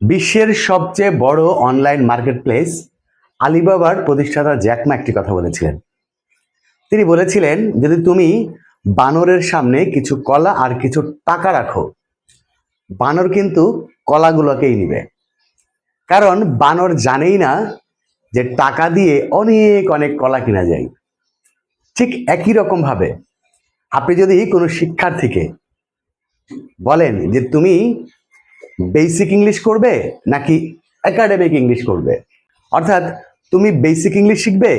বিশ্বের সবচেয়ে বড় অনলাইন মার্কেটপ্লেস আলিবাবার প্রতিষ্ঠাতা জ্যাকমা একটি কথা বলেছিলেন। তিনি বলেছিলেন, যদি তুমি বানরের সামনে কিছু কলা আর কিছু টাকা রাখো, বানর কিন্তু কলাগুলোকেই নিবে। কারণ বানর জানেই না যে টাকা দিয়ে অনেক অনেক কলা কিনা যায়। ঠিক একই রকম ভাবে আপনি যদি কোনো শিক্ষার্থীকে বলেন যে, তুমি বেসিক ইংলিশ করবে নাকি একাডেমিক ইংলিশ করবে? অর্থাৎ তুমি বেসিক ইংলিশ শিখবে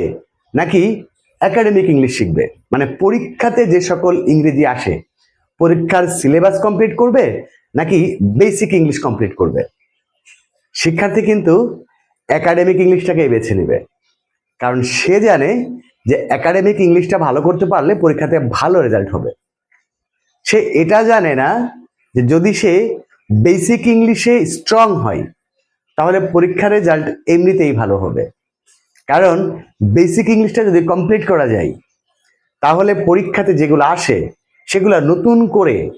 নাকি একাডেমিক ইংলিশ শিখবে? মানে পরীক্ষাতে যে সকল ইংরেজি আসে, পরীক্ষার সিলেবাস কমপ্লিট করবে নাকি বেসিক ইংলিশ কমপ্লিট করবে? শিক্ষার্থী কিন্তু একাডেমিক ইংলিশটাকেই বেছে নেবে। কারণ সে জানে যে একাডেমিক ইংলিশটা ভালো করতে পারলে পরীক্ষাতে ভালো রেজাল্ট হবে। সে এটা জানে না যে যদি সে বেসিক ইংলিশে স্ট্রং হয়, তাহলে পরীক্ষার রেজাল্ট এমনিতেই ভালো হবে। কারণ বেসিক ইংলিশটা যদি কমপ্লিট করা যায়, তাহলে পরীক্ষাতে যেগুলো আসে, সেগুলো নতুন করে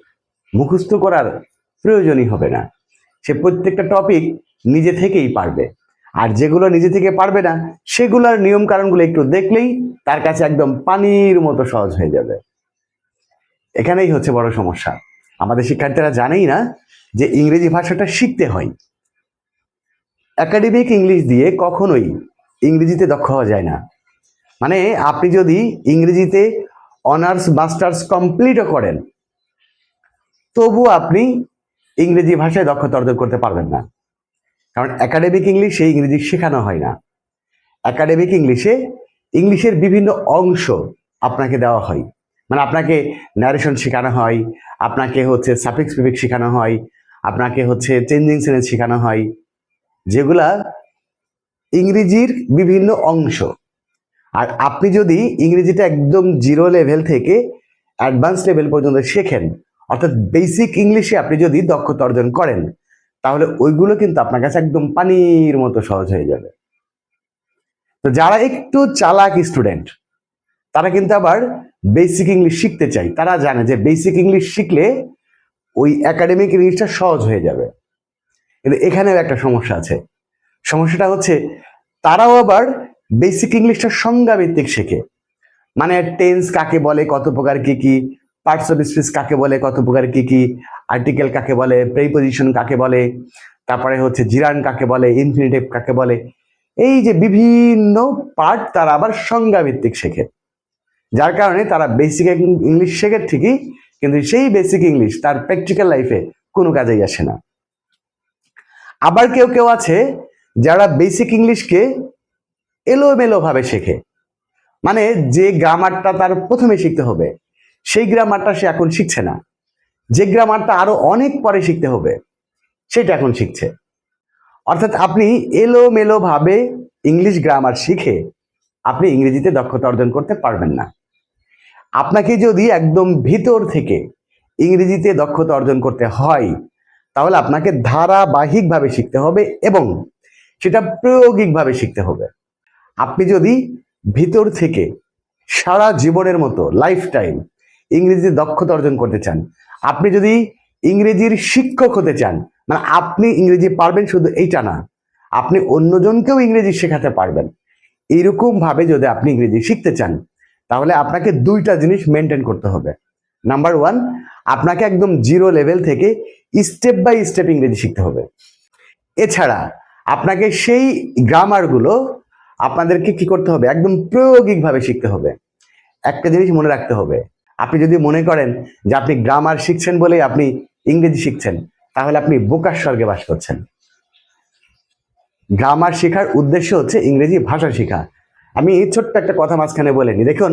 মুখস্থ করার প্রয়োজনই হবে না। সে প্রত্যেকটা টপিক নিজে থেকেই পারবে। আর যেগুলো নিজে থেকে পারবে না, সেগুলোর নিয়ম কারণগুলো একটু দেখলেই তার কাছে একদম পানির মতো সহজ হয়ে যাবে। এখানেই হচ্ছে বড় সমস্যা। আমাদের শিক্ষার্থীরা জানেই না যে ইংরেজি ভাষাটা শিখতে হয়। একাডেমিক ইংলিশ দিয়ে কখনোই ইংরেজিতে দক্ষ হওয়া যায় না। মানে আপনি যদি ইংরেজিতে অনার্স, মাস্টার্স কমপ্লিটও করেন তবু আপনি ইংরেজি ভাষায় দক্ষতা অর্জন করতে পারবেন না। কারণ একাডেমিক ইংলিশে ইংরেজি শেখানো হয় না। একাডেমিক ইংলিশে ইংলিশের বিভিন্ন অংশ আপনাকে দেওয়া হয়। মানে আপনাকে ন্যারেশন শেখানো হয়, আপনাকে হচ্ছে সাফিক্স প্রিফিক্স শেখানো হয় আপনাকে হচ্ছে চেঞ্জিং সেন্স শেখানো হয়, যেগুলা ইংরেজির বিভিন্ন অংশ। আর আপনি যদি ইংরেজিটা একদম জিরো লেভেল থেকে অ্যাডভান্স লেভেল পর্যন্ত শেখেন, অর্থাৎ বেসিক ইংলিশে আপনি যদি দক্ষতা অর্জন করেন, তাহলে ওইগুলো কিন্তু আপনার কাছে একদম পানির মতো সহজ হয়ে যাবে। তো যারা একটু চালাক স্টুডেন্ট তারা কিন্তু আবার বেসিক ইংলিশ শিখতে চাই তারা জানে যে বেসিক ইংলিশ শিখলে ওই একাডেমিক ইংলিশটা সহজ হয়ে যাবে। কিন্তু এখানেও একটা সমস্যা আছে। সমস্যাটা হচ্ছে, তারাও আবার বেসিক ইংলিশটা সংজ্ঞাভিত্তিক শেখে। মানে টেন্স কাকে বলে, কত প্রকার কি কি পার্টস অফ স্পিচ কাকে বলে, কত প্রকার কি কি আর্টিকেল কাকে বলে প্রেপোজিশন কাকে বলে, তারপরে হচ্ছে জিরান কাকে বলে ইনফিনিটিভ কাকে বলে, এই যে বিভিন্ন পার্ট তারা আবার সংজ্ঞাভিত্তিক শেখে। যার কারণে তারা বেসিক ইংলিশ শেখে ঠিকই কিন্তু সেই বেসিক ইংলিশ তার প্র্যাকটিক্যাল লাইফে কোনো কাজেই আসে না। আবার কেউ কেউ আছে যারা বেসিক ইংলিশকে এলোমেলো ভাবে শেখে। মানে যে গ্রামারটা তার প্রথমে শিখতে হবে, সেই গ্রামারটা সে এখন শিখছে না। যে গ্রামারটা আরও অনেক পরে শিখতে হবে, সেটা এখন শিখছে। অর্থাৎ আপনি এলোমেলো ভাবে ইংলিশ গ্রামার শিখে আপনি ইংরেজিতে দক্ষতা অর্জন করতে পারবেন না। আপনাকে যদি একদম ভিতর থেকে ইংরেজিতে দক্ষতা অর্জন করতে হয়, তাহলে আপনাকে ধারাবাহিকভাবে শিখতে হবে এবং সেটা প্রায়োগিকভাবে শিখতে হবে। আপনি যদি ভিতর থেকে সারা জীবনের মতো লাইফ টাইম ইংরেজিতে দক্ষতা অর্জন করতে চান, আপনি যদি ইংরেজির শিক্ষক হতে চান মানে আপনি ইংরেজি পারবেন শুধু এইটা না, আপনি অন্যজনকেও ইংরেজি শেখাতে পারবেন। এইরকম ভাবে যদি আপনি ইংরেজি শিখতে চান তাহলে আপনাকে দুইটা জিনিস মেনটেন করতে হবে। নাম্বার ওয়ান আপনাকে একদম জিরো লেভেল থেকে স্টেপ বাই স্টেপ ইংরেজি শিখতে হবে। এছাড়া আপনাকে সেই গ্রামারগুলো আপনাদেরকে কি করতে হবে? একদম প্রায়োগিকভাবে শিখতে হবে। একটা জিনিস মনে রাখতে হবে, আপনি যদি মনে করেন যে আপনি গ্রামার শিখছেন বলেই আপনি ইংরেজি শিখছেন, তাহলে আপনি বোকার স্বর্গে বাস করছেন। গ্রামার শেখার উদ্দেশ্য হচ্ছে ইংরেজি ভাষা শেখা। আমি এই ছোট্ট একটা কথা মাঝখানে বলেনি দেখুন,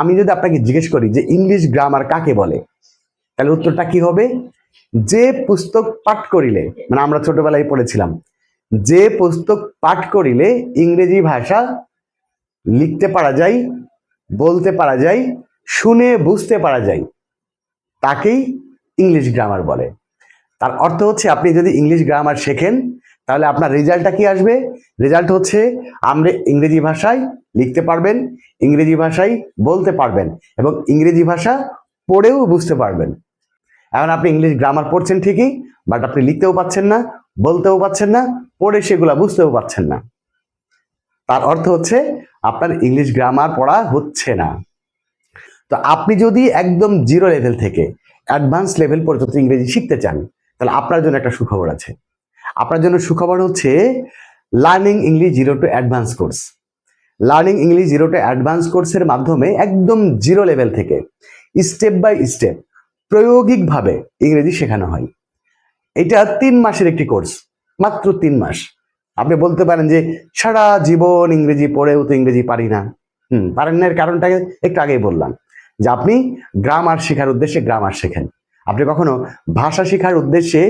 আমি যদি আপনাকে জিজ্ঞেস করি যে ইংলিশ গ্রামার কাকে বলে, তাহলে উত্তরটা কি হবে? যে পুস্তক পাঠ করিলে মানে আমরা ছোটবেলায় পড়েছিলাম, যে পুস্তক পাঠ করিলে ইংরেজি ভাষা লিখতে পারা যায়, বলতে পারা যায়, শুনে বুঝতে পারা যায়, তাকেই ইংলিশ গ্রামার বলে। তার অর্থ হচ্ছে আপনি যদি ইংলিশ গ্রামার শেখেন তাহলে আপনার রেজাল্টটা কি আসবে? রেজাল্ট হচ্ছে আমরা ইংরেজি ভাষায় লিখতে পারবেন, ইংরেজি ভাষায় বলতে পারবেন এবং ইংরেজি ভাষা পড়েও বুঝতে পারবেন। এখন আপনি ইংলিশ গ্রামার পড়ছেন ঠিকই বাট আপনি লিখতেও পাচ্ছেন না, বলতেও পাচ্ছেন না, পড়ে সেগুলা বুঝতেও পাচ্ছেন না। তার অর্থ হচ্ছে আপনার ইংলিশ গ্রামার পড়া হচ্ছে না। তো আপনি যদি একদম জিরো লেভেল থেকে অ্যাডভান্স লেভেল পর্যন্ত ইংরেজি শিখতে চান, তাহলে আপনার জন্য একটা সুখবর আছে। আপনার জন্য সুখবর হচ্ছে learning English zero to advance course learning English zero to advance কোর্সের মাধ্যমে একদম জিরো লেভেল থেকে স্টেপ বাই স্টেপ প্রায়োগিকভাবে ইংরেজি শেখানো হয়। এটা তিন মাসের একটি কোর্স মাত্র তিন মাস। আপনি বলতে পারেন যে সারা জীবন ইংরেজি পড়েও তো ইংরেজি পারি না। হুম, পারেন না, এর কারণটা একটু আগেই বললাম যে আপনি গ্রামার শেখার উদ্দেশ্যে গ্রামার শেখেন। আপনি কখনো ভাষা শেখার উদ্দেশ্যে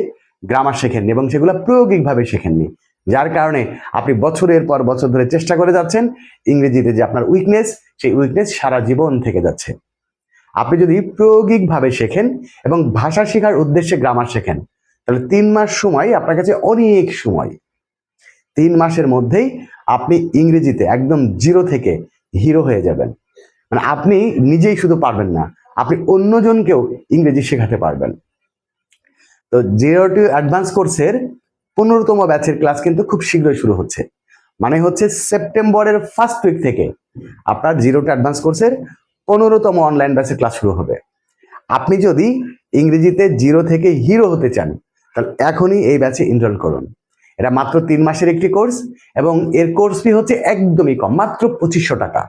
গ্রামার শেখেননি এবং সেগুলো প্রায়োগিকভাবে শেখেননি। যার কারণে আপনি বছরের পর বছর ধরে চেষ্টা করে যাচ্ছেন ইংরেজিতে যে আপনার উইকনেস সেই উইকনেস সারা জীবন থেকে যাচ্ছে। আপনি যদি প্রায়োগিকভাবে শেখেন এবং ভাষা শেখার উদ্দেশ্যে গ্রামার শেখেন, তাহলে তিন মাস সময় আপনার কাছে অনেক সময়। তিন মাসের মধ্যেই আপনি ইংরেজিতে একদম জিরো থেকে হিরো হয়ে যাবেন। মানে আপনি নিজেই শুধু পারবেন না, আপনি অন্যজনকেও ইংরেজি শেখাতে পারবেন। তো জিরো টু অ্যাডভান্স কোর্সের পনেরোতম ব্যাচের ক্লাস কিন্তু খুব শীঘ্রই শুরু হচ্ছে। মানে হচ্ছে সেপ্টেম্বরের ফার্স্ট উইক থেকে আপনার জিরো টু অ্যাডভান্স কোর্সের পনেরোতম অনলাইন ব্যাচের ক্লাস শুরু হবে। আপনি যদি ইংরেজিতে জিরো থেকে হিরো হতে চান, তাহলে এখনই এই ব্যাচে এনরোল করুন। এটা মাত্র তিন মাসের একটি কোর্স এবং এর কোর্স ফি হচ্ছে একদমই কম, মাত্র পঁচিশশো টাকা।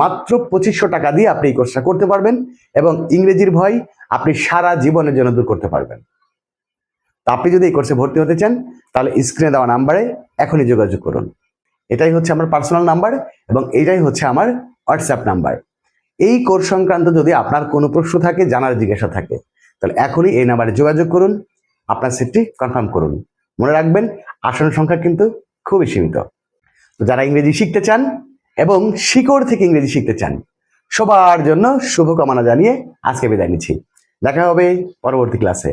মাত্র পঁচিশশো টাকা দিয়ে আপনি এই কোর্সটা করতে পারবেন এবং ইংরেজির ভয় আপনি সারা জীবনের জন্য দূর করতে পারবেন। আপনি যদি এই কোর্সে ভর্তি হতে চান, তাহলে স্ক্রিনে দেওয়া নাম্বারে এখনই যোগাযোগ করুন। এটাই হচ্ছে আমার পার্সোনাল নাম্বার এবং এটাই হচ্ছে আমার হোয়াটসঅ্যাপ নাম্বার এই কোর্স সংক্রান্ত যদি আপনার কোনো প্রশ্ন থাকে, জানার জিজ্ঞাসা থাকে, তাহলে এখনই এই নাম্বারে যোগাযোগ করুন, আপনার সিটটি কনফার্ম করুন। মনে রাখবেন, আসন সংখ্যা কিন্তু খুবই সীমিত। তো যারা ইংরেজি শিখতে চান এবং শিকড় থেকে ইংরেজি শিখতে চান, সবার জন্য শুভকামনা জানিয়ে আজকে বিদায় নিচ্ছি। দেখা হবে পরবর্তী ক্লাসে